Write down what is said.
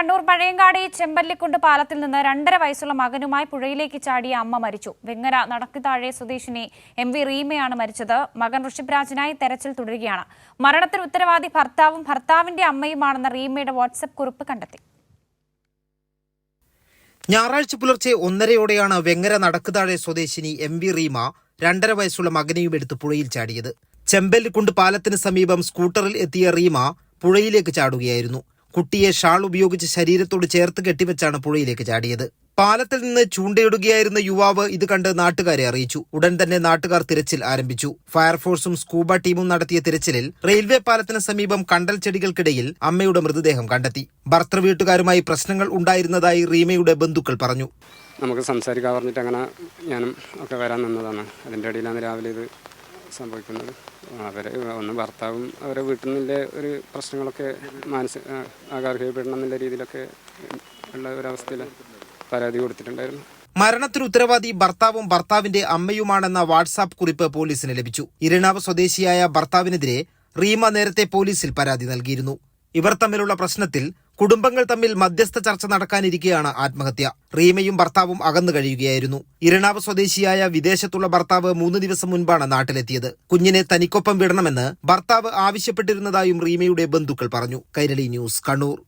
കണ്ണൂർ പഴയങ്കാടി ചെമ്പല്ലിക്കുണ്ട് പാലത്തിൽ നിന്ന് രണ്ടര വയസ്സുള്ള മകനുമായി പുഴയിലേക്ക് ചാടിയ അമ്മ മരിച്ചു. വെങ്ങര നടക്കിത്താഴെ സ്വദേശിനി എം വി റീമയാണ് മരിച്ചത്. മകൻ ഋഷിപ്രാജിനായി തെരച്ചിൽ തുടരുകയാണ്. മരണത്തിന് ഉത്തരവാദി ഭർത്താവും ഭർത്താവിന്റെ അമ്മയുമാണെന്ന റീമയുടെ വാട്സപ്പ് കുറിപ്പ് കണ്ടെത്തി. ഞായറാഴ്ച പുലർച്ചെ ഒന്നരയോടെയാണ് വെങ്ങര നടക്കുതാഴെ സ്വദേശിനി എം വി റീമ രണ്ടര വയസ്സുള്ള മകനെയും എടുത്ത് പുഴയിൽ ചാടിയത്. ചെമ്പല്ലിക്കുണ്ട് പാലത്തിന് സമീപം സ്കൂട്ടറിൽ എത്തിയ റീമ പുഴയിലേക്ക് ചാടുകയായിരുന്നു. കുട്ടിയെ ഷാൾ ഉപയോഗിച്ച് ശരീരത്തോട് ചേർത്ത് കെട്ടിവെച്ചാണ് പുഴയിലേക്ക് ചാടിയത്. പാലത്തിൽ നിന്ന് ചൂണ്ടയിടുകയായിരുന്ന യുവാവ് ഇത് കണ്ട് നാട്ടുകാരെ അറിയിച്ചു. ഉടൻ തന്നെ നാട്ടുകാർ തിരച്ചിൽ ആരംഭിച്ചു. ഫയർഫോഴ്സും സ്കൂബ ടീമും നടത്തിയ തിരച്ചിലിൽ റെയിൽവേ പാലത്തിന് സമീപം കണ്ടൽ ചെടികൾക്കിടയിൽ അമ്മയുടെ മൃതദേഹം കണ്ടെത്തി. ഭർത്തൃ വീട്ടുകാരുമായി പ്രശ്നങ്ങൾ ഉണ്ടായിരുന്നതായി റീമയുടെ ബന്ധുക്കൾ പറഞ്ഞു. നമുക്ക് സംസാരിക്കാൻ പറഞ്ഞിട്ട് അങ്ങനെ ഞാനും ഒക്കെ വരാൻ നിന്നതാണ്. അതിന്റെ ഇടയിലാണ് രാവിലെ ഇത് സംഭവിക്കുന്നത്. അവരെ ഒന്ന് ഭർത്താവും അവരെ വീട്ടിൽ നിന്നിലെ ഒരു പ്രശ്നങ്ങളൊക്കെ മാനസിക ആകാർഹ്യപ്പെടണം എന്നുള്ള രീതിയിലൊക്കെ ഉള്ള ഒരവസ്ഥയിൽ പരാതി കൊടുത്തിട്ടുണ്ടായിരുന്നു. മരണത്തിന് ഉത്തരവാദി ഭർത്താവും ഭർത്താവിന്റെ അമ്മയുമാണെന്ന വാട്സാപ്പ് കുറിപ്പ് പോലീസിന് ലഭിച്ചു. ഇരണാവ് സ്വദേശിയായ ഭർത്താവിനെതിരെ റീമ നേരത്തെ പോലീസിൽ പരാതി നൽകിയിരുന്നു. ഇവർ തമ്മിലുള്ള പ്രശ്നത്തിൽ കുടുംബങ്ങൾ തമ്മിൽ മധ്യസ്ഥ ചർച്ച നടക്കാനിരിക്കെയാണ് ആത്മഹത്യ. റീമയും ഭർത്താവും അകന്നു കഴിയുകയായിരുന്നു. ഇരണാവ് സ്വദേശിയായ വിദേശത്തുള്ള ഭർത്താവ് മൂന്ന് ദിവസം മുൻപാണ് നാട്ടിലെത്തിയത്. കുഞ്ഞിനെ തനിക്കൊപ്പം വിടണമെന്ന് ഭർത്താവ് ആവശ്യപ്പെട്ടിരുന്നതായും റീമയുടെ ബന്ധുക്കൾ പറഞ്ഞു. കൈരളി ന്യൂസ് കണ്ണൂർ.